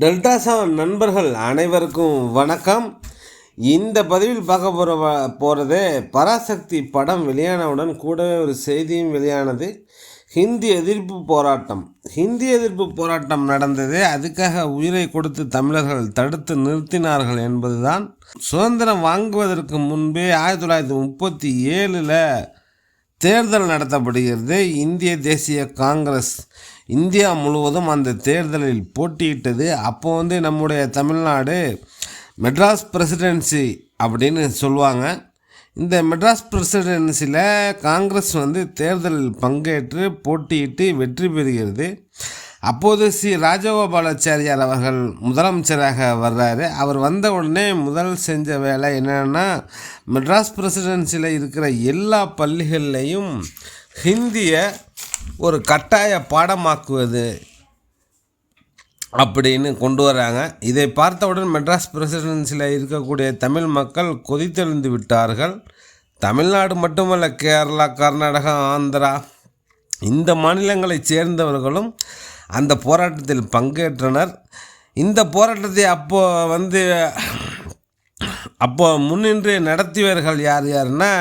Delta seven நண்பர்கள் அனைவருக்கும் வணக்கம். இந்த பதிவில் பார்க்க போகிற போகிறது பராசக்தி படம் வெளியானவுடன் கூடவே ஒரு செய்தியும் வெளியானது. ஹிந்தி எதிர்ப்பு போராட்டம். ஹிந்தி எதிர்ப்பு போராட்டம் நடந்தது. அதுக்காக உயிரை கொடுத்து தமிழர்கள் தடுத்து நிறுத்தினார்கள் என்பதுதான். சுதந்திரம் வாங்குவதற்கு முன்பே ஆயிரத்தி தொள்ளாயிரத்தி முப்பத்தி ஏழில் தேர்தல் நடத்தப்படுகிறது. இந்திய தேசிய காங்கிரஸ். இந்தியா முழுவதும் அந்த தேர்தலில் போட்டியிட்டது. அப்போ வந்து நம்முடைய தமிழ்நாடு மெட்ராஸ் பிரசிடென்சி அப்படின்னு சொல்லுவாங்க. இந்த மெட்ராஸ் பிரசிடென்சியில் காங்கிரஸ் வந்து தேர்தலில் பங்கேற்று போட்டியிட்டு வெற்றி பெறுகிறது. அப்போது சி. ராஜகோபாலாச்சாரியார் அவர்கள் முதலமைச்சராக வர்றாரு. அவர் வந்த உடனே முதல் செஞ்ச வேலை என்னென்னா மெட்ராஸ் பிரசிடென்சியில் இருக்கிற எல்லா பள்ளிகள்லேயும் ஹிந்தியை ஒரு கட்டாய பாடமாக்குவது அப்படின்னு கொண்டு வராங்க. இதை பார்த்தவுடன் மெட்ராஸ் பிரசிடென்சியில் இருக்கக்கூடிய தமிழ் மக்கள் கொதித்தெழுந்து விட்டார்கள். தமிழ்நாடு மட்டுமல்ல கேரளா கர்நாடகா ஆந்திரா இந்த மாநிலங்களைச் சேர்ந்தவர்களும் அந்த போராட்டத்தில் பங்கேற்றனர். இந்த போராட்டத்தை அப்போ வந்து அப்போ முன்னின்று நடத்தியவர்கள் யார் யாருன்னா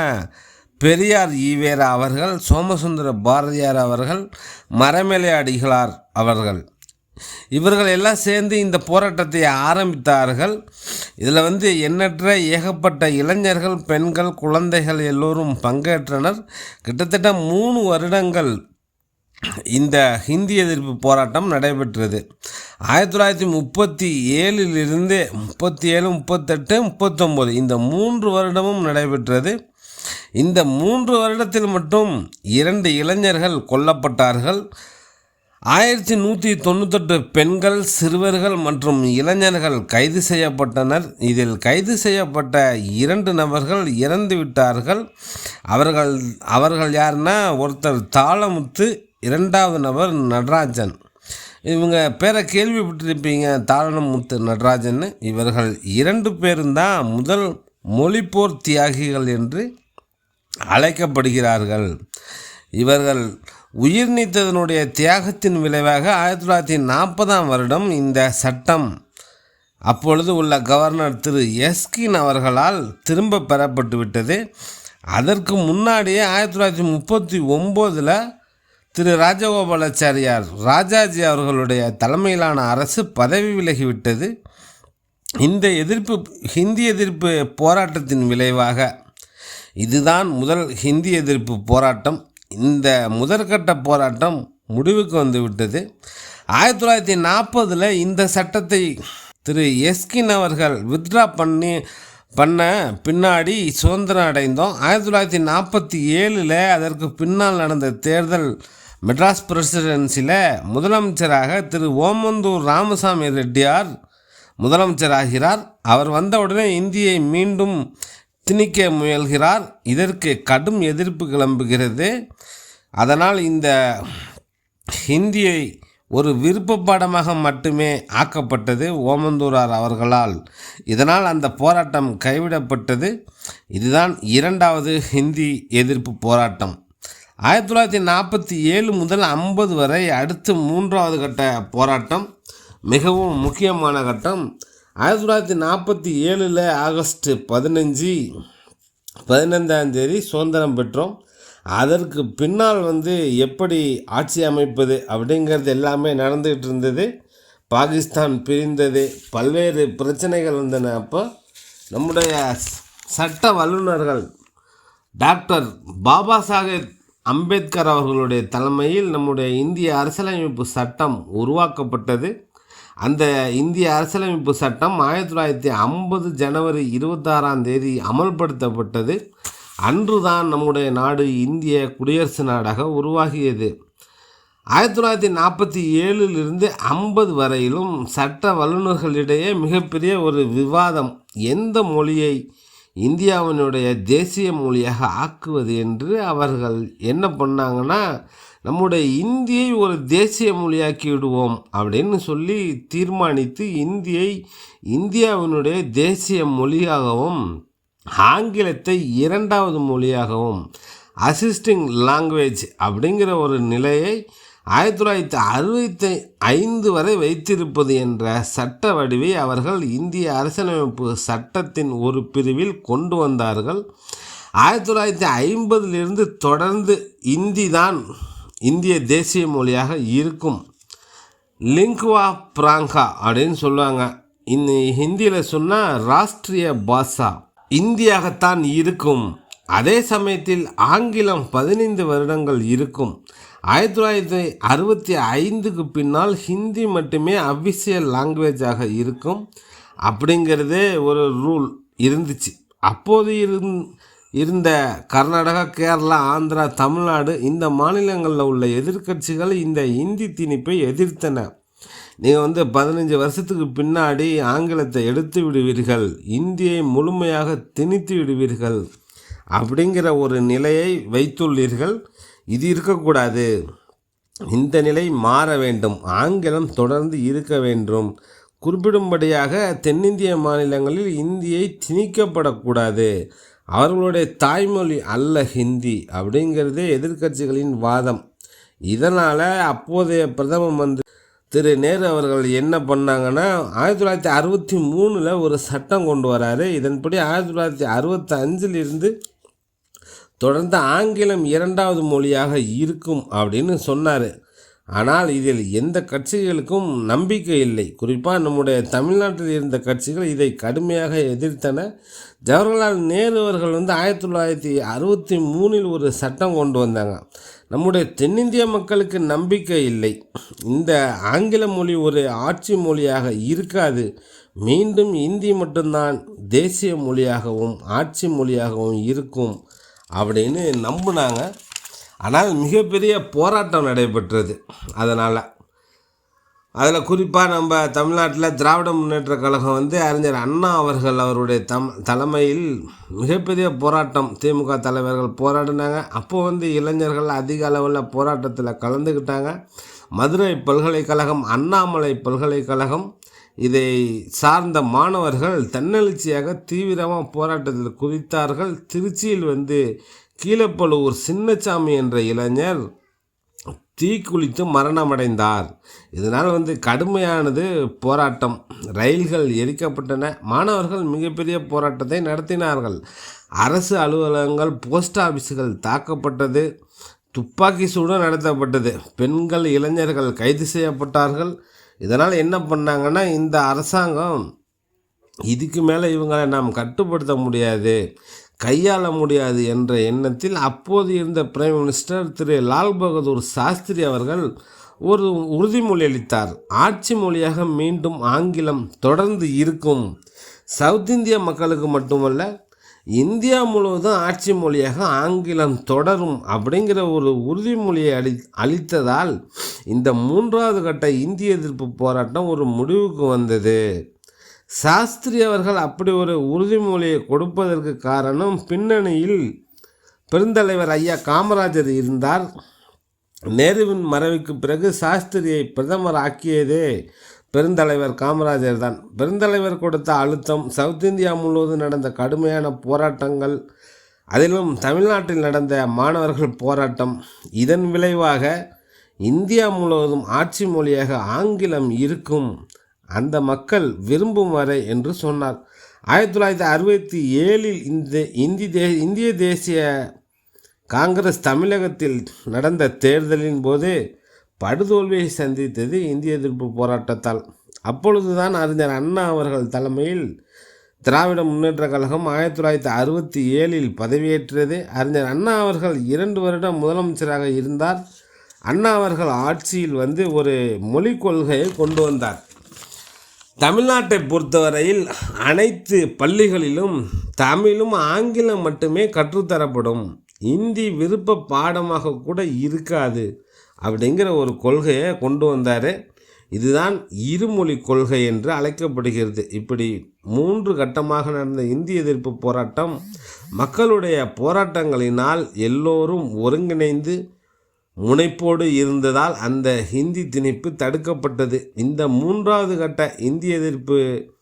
பெரியார் ஈவேரா அவர்கள் சோமசுந்தர பாரதியார் அவர்கள் மரமேலை அடிகளார் அவர்கள். இவர்கள் எல்லாம் சேர்ந்து இந்த போராட்டத்தை ஆரம்பித்தார்கள். இதில் வந்து எண்ணற்ற ஏகப்பட்ட இளைஞர்கள் பெண்கள் குழந்தைகள் எல்லோரும் பங்கேற்றனர். கிட்டத்தட்ட மூணு வருடங்கள் இந்த ஹிந்தி எதிர்ப்பு போராட்டம் நடைபெற்றது. ஆயிரத்தி தொள்ளாயிரத்தி முப்பத்தி ஏழிலிருந்து முப்பத்தி ஏழு முப்பத்தெட்டு முப்பத்தொம்போது இந்த மூன்று வருடமும் நடைபெற்றது. இந்த மூன்று வருடத்தில் மட்டும் இரண்டு இளைஞர்கள் கொல்லப்பட்டார்கள். ஆயிரத்தி நூற்றி தொண்ணூத்தெட்டு பெண்கள் சிறுவர்கள் மற்றும் இளைஞர்கள் கைது செய்யப்பட்டனர். இதில் கைது செய்யப்பட்ட இரண்டு நபர்கள் இறந்து விட்டார்கள். அவர்கள் அவர்கள் யாருன்னா ஒருத்தர் தாளமுத்து இரண்டாவது நபர் நடராஜன். இவங்க பேரை கேள்விப்பட்டிருப்பீங்க தாளமுத்து நடராஜன் இவர்கள் இரண்டு பேரும் தான் முதல் மொழிப்போர் தியாகிகள் என்று அழைக்கப்படுகிறார்கள். இவர்கள் உயிர் நீத்ததனுடைய தியாகத்தின் விளைவாக ஆயிரத்தி தொள்ளாயிரத்தி நாற்பதாம் வருடம் இந்த சட்டம் அப்பொழுது உள்ள கவர்னர் திரு எஸ்கின் அவர்களால் திரும்ப பெறப்பட்டு விட்டது. அதற்கு முன்னாடியே ஆயிரத்தி தொள்ளாயிரத்தி முப்பத்தி ஒம்போதில் திரு ராஜகோபாலாச்சாரியார் ராஜாஜி அவர்களுடைய தலைமையிலான அரசு பதவி விலகிவிட்டது இந்த எதிர்ப்பு ஹிந்தி எதிர்ப்பு போராட்டத்தின் விளைவாக இதுதான் முதல் ஹிந்தி எதிர்ப்பு போராட்டம். இந்த முதற்கட்ட போராட்டம் முடிவுக்கு வந்து விட்டது. ஆயிரத்தி தொள்ளாயிரத்தி நாற்பதில் இந்த சட்டத்தை திரு எஸ்கின் அவர்கள் வித்ட்ரா பண்ணி பண்ண பின்னாடி சுதந்திரம் அடைந்தோம். ஆயிரத்தி தொள்ளாயிரத்தி நாற்பத்தி ஏழில் அதற்கு பின்னால் நடந்த தேர்தல் மெட்ராஸ் பிரசிடென்சியில் முதலமைச்சராக திரு ஓமந்தூர் ராமசாமி ரெட்டியார் முதலமைச்சராகிறார். அவர் வந்தவுடனே இந்தியை மீண்டும் திணிக்க முயல்கிறார். இதற்கு கடும் எதிர்ப்பு கிளம்புகிறது. அதனால் இந்த ஹிந்தியை ஒரு விருப்ப பாடமாக மட்டுமே ஆக்கப்பட்டது ஓமந்தூரார் அவர்களால். இதனால் அந்த போராட்டம் கைவிடப்பட்டது. இதுதான் இரண்டாவது ஹிந்தி எதிர்ப்பு போராட்டம். ஆயிரத்தி தொள்ளாயிரத்தி நாற்பத்தி ஏழு முதல் ஐம்பது வரை அடுத்து மூன்றாவது கட்ட போராட்டம். மிகவும் முக்கியமான கட்டம். ஆயிரத்தி தொள்ளாயிரத்தி நாற்பத்தி ஏழில் ஆகஸ்ட் பதினஞ்சு பதினைந்தாந்தேதி சுதந்திரம் பெற்றோம். அதற்கு பின்னால் வந்து எப்படி ஆட்சி அமைப்பது அப்படிங்கிறது எல்லாமே நடந்துகிட்டு இருந்தது. பாகிஸ்தான் பிரிந்தது பல்வேறு பிரச்சனைகள் வந்தன. அப்போ நம்முடைய சட்ட வல்லுநர்கள் டாக்டர் பாபா சாஹேப் அம்பேத்கர் அவர்களுடைய தலைமையில் நம்முடைய இந்திய அரசியலமைப்பு சட்டம் உருவாக்கப்பட்டது. அந்த இந்திய அரசியலமைப்பு சட்டம் ஆயிரத்தி தொள்ளாயிரத்தி ஐம்பது ஜனவரி இருபத்தாறாம் தேதி அமல்படுத்தப்பட்டது. அன்றுதான் நம்முடைய நாடு இந்திய குடியரசு நாடாக உருவாகியது. ஆயிரத்தி தொள்ளாயிரத்தி நாற்பத்தி ஏழிலிருந்து ஐம்பது வரையிலும் சட்ட வல்லுநர்களிடையே மிகப்பெரிய ஒரு விவாதம் எந்த மொழியை இந்தியாவினுடைய தேசிய மொழியாக ஆக்குவது என்று அவர்கள் என்ன பண்ணாங்கன்னா நம்முடைய இந்தியை ஒரு தேசிய மொழியாக்கி விடுவோம் அப்படின்னு சொல்லி தீர்மானித்து இந்தியை இந்தியாவினுடைய தேசிய மொழியாகவும் ஆங்கிலத்தை இரண்டாவது மொழியாகவும் அசிஸ்டிங் லாங்குவேஜ் அப்படிங்கிற ஒரு நிலையை ஆயிரத்தி தொள்ளாயிரத்தி அறுபத்தி ஐந்து வரை வைத்திருப்பது என்ற சட்ட வடிவை அவர்கள் இந்திய அரசியலமைப்பு சட்டத்தின் ஒரு பிரிவில் கொண்டு வந்தார்கள். ஆயிரத்தி தொள்ளாயிரத்தி ஐம்பதிலிருந்து தொடர்ந்து இந்தி தான் இந்திய தேசிய மொழியாக இருக்கும் லிங்குவா பிராங்கா அப்படின்னு சொல்லுவாங்க. இந்த ஹிந்தியில் சொன்னால் ராஷ்ட்ரிய பாஷா. இந்தியாகத்தான் இருக்கும். அதே சமயத்தில் ஆங்கிலம் பதினைந்து வருடங்கள் இருக்கும். ஆயிரத்தி தொள்ளாயிரத்தி அறுபத்தி ஐந்துக்கு பின்னால் ஹிந்தி மட்டுமே அஃபிஷியல் லாங்குவேஜாக இருக்கும். அப்படிங்கிறதே ஒரு ரூல் இருந்துச்சு. அப்போது இருந் இருந்த கர்நாடகா கேரளா ஆந்திரா தமிழ்நாடு இந்த மாநிலங்களில் உள்ள எதிர்க்கட்சிகள் இந்த இந்தி திணிப்பை எதிர்த்தன. நீங்கள் வந்து பதினஞ்சு வருஷத்துக்கு பின்னாடி ஆங்கிலத்தை எடுத்து விடுவீர்கள் இந்தியை முழுமையாக திணித்து விடுவீர்கள் அப்படிங்கிற ஒரு நிலையை வைத்துள்ளீர்கள். இது இருக்கக்கூடாது. இந்த நிலை மாற வேண்டும். ஆங்கிலம் தொடர்ந்து இருக்க வேண்டும். குறிப்பிடும்படியாக தென்னிந்திய மாநிலங்களில் இந்தியை திணிக்கப்படக்கூடாது. அவர்களுடைய தாய்மொழி அல்ல ஹிந்தி அப்படிங்கிறதே எதிர்க்கட்சிகளின் வாதம். இதனால் அப்போதைய பிரதம மந்திரி திரு நேரு அவர்கள் என்ன பண்ணாங்கன்னா ஆயிரத்தி தொள்ளாயிரத்தி அறுபத்தி மூணில் ஒரு சட்டம் கொண்டு வராரு. இதன்படி ஆயிரத்தி தொள்ளாயிரத்தி அறுபத்தி அஞ்சிலிருந்து தொடர்ந்து ஆங்கிலம் இரண்டாவது மொழியாக இருக்கும் அப்படின்னு சொன்னார். ஆனால் இதில் எந்த கட்சிகளுக்கும் நம்பிக்கை இல்லை. குறிப்பாக நம்முடைய தமிழ்நாட்டில் இருந்த கட்சிகள் இதை கடுமையாக எதிர்த்தன. ஜவஹர்லால் நேரு அவர்கள் வந்து ஆயிரத்தி தொள்ளாயிரத்தி அறுபத்தி மூணில் ஒரு சட்டம் கொண்டு வந்தாங்க. நம்முடைய தென்னிந்திய மக்களுக்கு நம்பிக்கை இல்லை. இந்த ஆங்கில மொழி ஒரு ஆட்சி மொழியாக இருக்காது. மீண்டும் இந்தி மட்டும்தான் தேசிய மொழியாகவும் ஆட்சி மொழியாகவும் இருக்கும் அப்படின்னு நம்பினாங்க. ஆனால் மிகப்பெரிய போராட்டம் நடைபெற்றது அதனால். அதில் குறிப்பாக நம்ம தமிழ்நாட்டில் திராவிட முன்னேற்ற கழகம் வந்து அறிஞர் அண்ணா அவர்கள் அவருடைய தம் தலைமையில் மிகப்பெரிய போராட்டம் திமுக தலைவர்கள் போராடினாங்க. அப்போ வந்து இளைஞர்கள் அதிக அளவில் போராட்டத்தில் கலந்துக்கிட்டாங்க. மதுரை பல்கலைக்கழகம் அண்ணாமலை பல்கலைக்கழகம் இதை சார்ந்த மாணவர்கள் தன்னெழுச்சியாக தீவிரமாக போராட்டத்தில் குறித்தார்கள் திருச்சியில் வந்து கீழப்பழுவூர் சின்னசாமி என்ற இளைஞர் தீக்குளித்து மரணமடைந்தார். இதனால் வந்து கடுமையானது போராட்டம். ரயில்கள் எரிக்கப்பட்டன. மாணவர்கள் மிகப்பெரிய போராட்டத்தை நடத்தினார்கள். அரசு அலுவலகங்கள் போஸ்ட் ஆஃபீஸுகள் தாக்கப்பட்டது. துப்பாக்கி சூடு நடத்தப்பட்டது. பெண்கள் இளைஞர்கள் கைது செய்யப்பட்டார்கள். இதனால் என்ன பண்ணாங்கன்னா இந்த அரசாங்கம் இதுக்கு மேலே இவங்களை நாம் கட்டுப்படுத்த முடியாது. கையாள முடியாது என்ற எண்ணத்தில் அப்போது இருந்த பிரைம் மினிஸ்டர் திரு. லால் பகதூர் சாஸ்திரி அவர்கள் ஒரு உறுதிமொழி அளித்தார். ஆட்சி மொழியாக மீண்டும் ஆங்கிலம் தொடர்ந்து இருக்கும். சவுத் இந்திய மக்களுக்கு மட்டுமல்ல இந்தியா முழுவதும் ஆட்சி மொழியாக ஆங்கிலம் தொடரும் அப்படிங்கிற ஒரு உறுதிமொழியை அளி அளித்ததால் இந்த மூன்றாவது கட்ட இந்திய எதிர்ப்பு போராட்டம் ஒரு முடிவுக்கு வந்தது. சாஸ்திரி அவர்கள் அப்படி ஒரு உறுதிமொழியை கொடுப்பதற்கு காரணம் பின்னணியில் பெருந்தலைவர் ஐயா காமராஜர் இருந்தார். நேருவின் மறைவுக்கு பிறகு சாஸ்திரியை பிரதமர் ஆக்கியதே பெருந்தலைவர் காமராஜர் தான். பெருந்தலைவர் கொடுத்த அழுத்தம் சவுத் இந்தியா முழுவதும் நடந்த கடுமையான போராட்டங்கள் அதிலும் தமிழ்நாட்டில் நடந்த மாணவர்கள் போராட்டம் இதன் விளைவாக இந்தியா முழுவதும் ஆட்சி மொழியாக ஆங்கிலம் இருக்கும் அந்த மக்கள் விரும்பும் வரை என்று சொன்னார். ஆயிரத்தி தொள்ளாயிரத்தி அறுபத்தி ஏழில் இந்த இந்தி தே இந்திய தேசிய காங்கிரஸ் தமிழகத்தில் நடந்த தேர்தலின் போது படுதோல்வியை சந்தித்தது இந்திய எதிர்ப்பு போராட்டத்தால். அப்பொழுதுதான் அறிஞர் அண்ணா அவர்கள் தலைமையில் திராவிட முன்னேற்ற கழகம் ஆயிரத்தி தொள்ளாயிரத்தி அறுபத்தி ஏழில் பதவியேற்றது. அறிஞர் அண்ணா அவர்கள் இரண்டு வருடம் முதலமைச்சராக இருந்தார். அண்ணா அவர்கள் ஆட்சியில் வந்து ஒரு மொழிக் கொள்கையை கொண்டு வந்தார். தமிழ்நாட்டை பொறுத்தவரையில் அனைத்து பள்ளிகளிலும் தமிழும் ஆங்கிலம் மட்டுமே கற்றுத்தரப்படும். இந்தி விருப்ப பாடமாக கூட இருக்காது அப்படிங்கிற ஒரு கொள்கையை கொண்டு வந்தார். இதுதான் இருமொழி கொள்கை என்று அழைக்கப்படுகிறது. இப்படி மூன்று கட்டமாக நடந்த இந்திய எதிர்ப்பு போராட்டம் மக்களுடைய போராட்டங்களினால் எல்லோரும் ஒருங்கிணைந்து முனைப்போடு இருந்ததால் அந்த ஹிந்தி திணிப்பு தடுக்கப்பட்டது. இந்த மூன்றாவது கட்ட இந்திய எதிர்ப்பு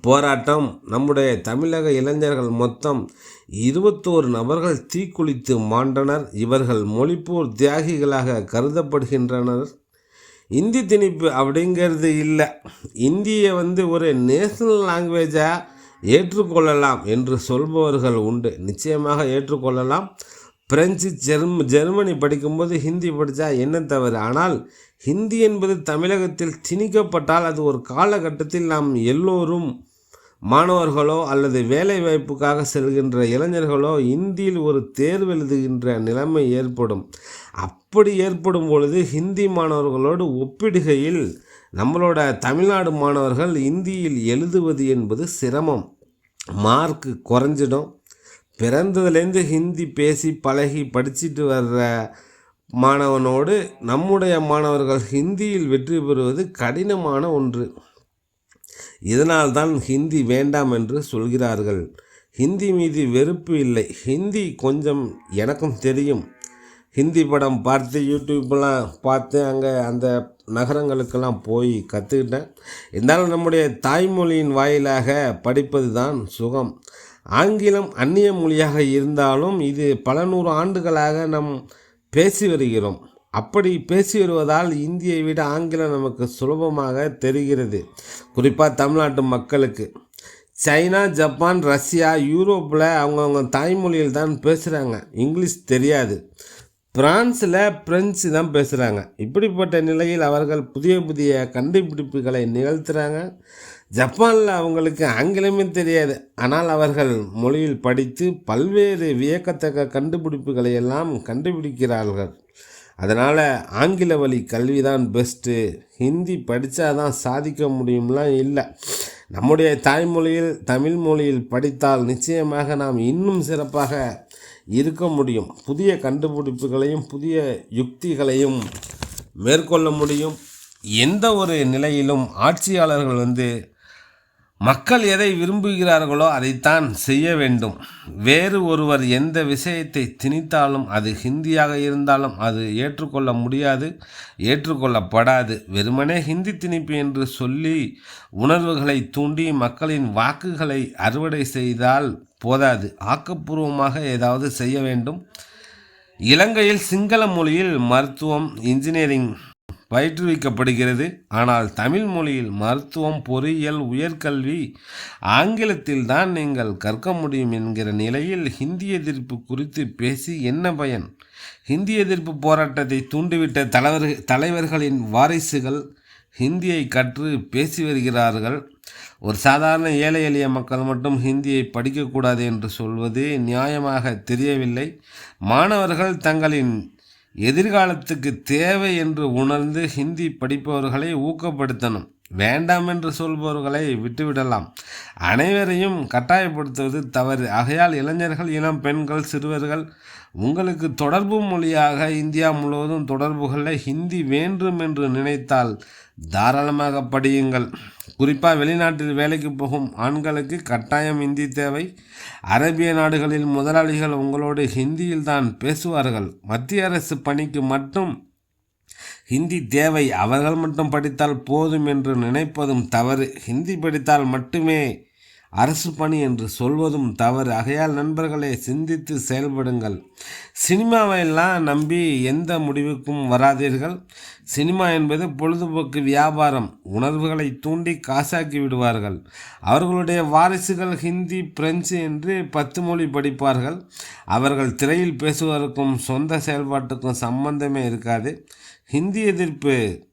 போராட்டம் நம்முடைய தமிழக இளைஞர்கள் மொத்தம் இருபத்தோரு நபர்கள் தீக்குளித்து மாண்டனர். இவர்கள் மொழிப்போர் தியாகிகளாக கருதப்படுகின்றனர். இந்தி திணிப்பு அப்படிங்கிறது இல்லை. இந்தியை வந்து ஒரு நேஷனல் லாங்குவேஜாக ஏற்றுக்கொள்ளலாம் என்று சொல்பவர்கள் உண்டு. நிச்சயமாக ஏற்றுக்கொள்ளலாம். பிரெஞ்சு ஜெர்ம ஜெர்மனி படிக்கும்போது ஹிந்தி படித்தா என்ன தவறு? ஆனால் ஹிந்தி என்பது தமிழகத்தில் திணிக்கப்பட்டால் அது ஒரு காலகட்டத்தில் நாம் எல்லோரும் மாணவர்களோ அல்லது வேலை வாய்ப்புக்காக செல்கின்ற இளைஞர்களோ இந்தியில் ஒரு தேர்வு எழுதுகின்ற நிலைமை ஏற்படும். அப்படி ஏற்படும் பொழுது ஹிந்தி மாணவர்களோடு ஒப்பிடுகையில் நம்மளோட தமிழ்நாடு மாணவர்கள் இந்தியில் எழுதுவது என்பது சிரமம். மார்க்கு குறைஞ்சிடும். பிறந்ததுலேருந்து ஹிந்தி பேசி பழகி படிச்சுட்டு வர்ற மாணவனோடு நம்முடைய மாணவர்கள் ஹிந்தியில் வெற்றி பெறுவது கடினமான ஒன்று. இதனால்தான் ஹிந்தி வேண்டாம் என்று சொல்கிறார்கள். ஹிந்தி மீது வெறுப்பு இல்லை. ஹிந்தி கொஞ்சம் எனக்கும் தெரியும். ஹிந்தி படம் பார்த்து யூடியூப்லாம் பார்த்து அங்கே அந்த நகரங்களுக்கெல்லாம் போய் கற்றுக்கிட்டேன் இருந்தாலும் நம்முடைய தாய்மொழியின் வாயிலாக படிப்பது தான் சுகம். ஆங்கிலம் அந்நிய மொழியாக இருந்தாலும் இது பல நூறு ஆண்டுகளாக நம் பேசி வருகிறோம். அப்படி பேசி வருவதால் இந்தியை விட ஆங்கிலம் நமக்கு சுலபமாக தெரிகிறது. குறிப்பாக தமிழ்நாட்டு மக்களுக்கு. சைனா ஜப்பான் ரஷ்யா யூரோப்பில் அவங்கவுங்க தாய்மொழியில் தான் பேசுகிறாங்க இங்கிலீஷ் தெரியாது. பிரான்ஸில் பிரெஞ்சு தான் பேசுகிறாங்க இப்படிப்பட்ட நிலையில் அவர்கள் புதிய புதிய கண்டுபிடிப்புகளை நிகழ்த்துகிறாங்க ஜப்பானில் அவங்களுக்கு ஆங்கிலமே தெரியாது. ஆனால் அவர்கள் மொழியில் படித்து பல்வேறு வியக்கத்தக்க கண்டுபிடிப்புகளை எல்லாம் கண்டுபிடிக்கிறார்கள். அதனால் ஆங்கில வழி கல்வி தான் பெஸ்ட்டு ஹிந்தி படித்தா தான் சாதிக்க முடியும்லாம் இல்லை. நம்முடைய தாய்மொழியில் தமிழ் மொழியில் படித்தால் நிச்சயமாக நாம் இன்னும் சிறப்பாக இருக்க முடியும். புதிய கண்டுபிடிப்புகளையும் புதிய யுக்திகளையும் மேற்கொள்ள முடியும். எந்த ஒரு நிலையிலும் ஆட்சியாளர்கள் வந்து மக்கள் எதை விரும்புகிறார்களோ அதைத்தான் செய்ய வேண்டும். வேறு ஒருவர் எந்த விஷயத்தை திணித்தாலும் அது ஹிந்தியாக இருந்தாலும் அது ஏற்றுக்கொள்ள முடியாது ஏற்றுக்கொள்ளப்படாது. வெறுமனே ஹிந்தி திணிப்பு என்று சொல்லி உணர்வுகளை தூண்டி மக்களின் வாக்குகளை அறுவடை செய்தால் போதாது. ஆக்கப்பூர்வமாக ஏதாவது செய்ய வேண்டும். இலங்கையில் சிங்கள மொழியில் மருத்துவம் இன்ஜினியரிங் பயிற்றுவிக்கப்படுகிறது. ஆனால் தமிழ் மொழியில் மருத்துவம் பொறியியல் உயர்கல்வி ஆங்கிலத்தில் தான் நீங்கள் கற்க முடியும் என்கிற நிலையில் ஹிந்தி எதிர்ப்பு குறித்து பேசி என்ன பயன்? ஹிந்தி எதிர்ப்பு போராட்டத்தை தூண்டிவிட்ட தலைவர் தலைவர்களின் வாரிசுகள் ஹிந்தியை கற்று பேசி வருகிறார்கள். ஒரு சாதாரண ஏழை எளிய மக்கள் மட்டும் ஹிந்தியை படிக்கக்கூடாது என்று சொல்வது நியாயமாக தெரியவில்லை. மாணவர்கள் தங்களின் எதிர்காலத்துக்கு தேவை என்று உணர்ந்து ஹிந்தி படிப்பவர்களை ஊக்கப்படுத்தணும். வேண்டாம் என்று சொல்பவர்களை விட்டுவிடலாம். அனைவரையும் கட்டாயப்படுத்துவது தவறு. ஆகையால் இளைஞர்கள் இளம் பெண்கள் சிறுவர்கள் உங்களுக்கு தொடர்பு மொழியாக இந்தியா முழுவதும் தொடர்புகளை ஹிந்தி வேண்டும் என்று நினைத்தால் தாராளமாக படியுங்கள். குறிப்பாக வெளிநாட்டில் வேலைக்கு போகும் ஆண்களுக்கு கட்டாயம் ஹிந்தி தேவை. அரேபிய நாடுகளில் முதலாளிகள் உங்களோடு ஹிந்தியில் தான் பேசுவார்கள். மத்திய அரசு பணிக்கு மட்டும் ஹிந்தி தேவை. அவர்கள் மட்டும் படித்தால் போதும் என்று நினைப்பதும் தவறு. ஹிந்தி படித்தால் மட்டுமே அரசு பணி என்று சொல்வதும் தவறு. ஆகையால் நண்பர்களை சிந்தித்து செயல்படுங்கள். சினிமாவையெல்லாம் நம்பி எந்த முடிவுக்கும் வராதீர்கள். சினிமா என்பது பொழுதுபோக்கு வியாபாரம். உணர்வுகளை தூண்டி காசாக்கி விடுவார்கள். அவர்களுடைய வாரிசுகள் ஹிந்தி பிரெஞ்சு என்று பத்து மொழி படிப்பார்கள். அவர்கள் திரையில் பேசுவதற்கும் சொந்த செயல்பாட்டுக்கும் சம்பந்தமே இருக்காது. ஹிந்தி எதிர்ப்பு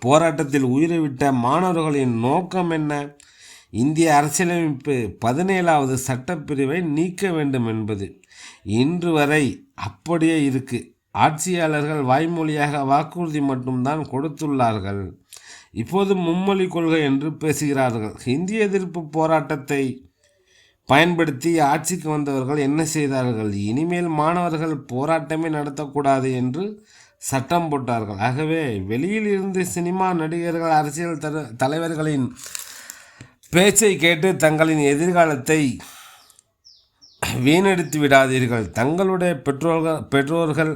போராட்டத்தில் உயிரை விட்ட மாணவர்களின் நோக்கம் என்ன? இந்திய அரசியலமைப்பு பதினேழாவது சட்டப்பிரிவை நீக்க வேண்டும் என்பது இன்று வரை அப்படியே இருக்கு. ஆட்சியாளர்கள் வாய்மொழியாக வாக்குறுதி மட்டும்தான் கொடுத்துள்ளார்கள். இப்போது மும்மொழி கொள்கை என்று பேசுகிறார்கள். இந்திய எதிர்ப்பு போராட்டத்தை பயன்படுத்தி ஆட்சிக்கு வந்தவர்கள் என்ன செய்தார்கள்? இனிமேல் மாணவர்கள் போராட்டமே நடத்தக்கூடாது என்று சட்டம் போட்டார்கள். ஆகவே வெளியில் இருந்து சினிமா நடிகர்கள் அரசியல் தர தலைவர்களின் பேச்சை கேட்டு தங்களின் எதிர்காலத்தை வீணடித்து விடாதீர்கள். தங்களுடைய பெற்றோர்கள் பெற்றோர்கள்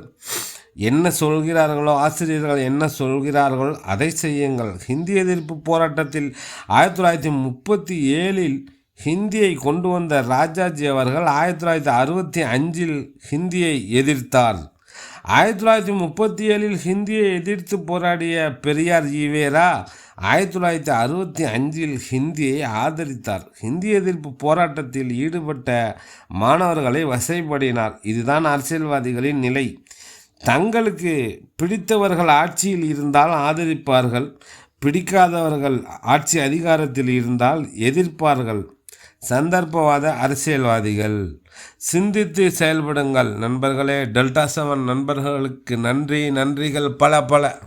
என்ன சொல்கிறார்களோ ஆசிரியர்கள் என்ன சொல்கிறார்களோ அதை செய்யுங்கள். ஹிந்தி எதிர்ப்பு போராட்டத்தில் ஆயிரத்தி தொள்ளாயிரத்தி முப்பத்தி ஏழில் ஹிந்தியை கொண்டு வந்த ராஜாஜி அவர்கள் ஆயிரத்தி தொள்ளாயிரத்தி அறுபத்தி அஞ்சில் ஹிந்தியை எதிர்த்தார். ஆயிரத்தி தொள்ளாயிரத்தி முப்பத்தி ஏழில் ஹிந்தியை எதிர்த்து போராடிய பெரியார் ஈவேரா ஆயிரத்தி தொள்ளாயிரத்தி அறுபத்தி அஞ்சில் ஹிந்தியை ஆதரித்தார். ஹிந்தி எதிர்ப்பு போராட்டத்தில் ஈடுபட்ட மாணவர்களை வசைப்படினார் இதுதான் அரசியல்வாதிகளின் நிலை. தங்களுக்கு பிடித்தவர்கள் ஆட்சியில் இருந்தால் ஆதரிப்பார்கள். பிடிக்காதவர்கள் ஆட்சி அதிகாரத்தில் இருந்தால் எதிர்ப்பார்கள். சந்தர்ப்பவாத அரசியல்வாதிகள். சிந்தித்து செயல்படுங்கள் நண்பர்களே. டெல்டா செவன் நண்பர்களுக்கு நன்றி. நன்றிகள் பல பல.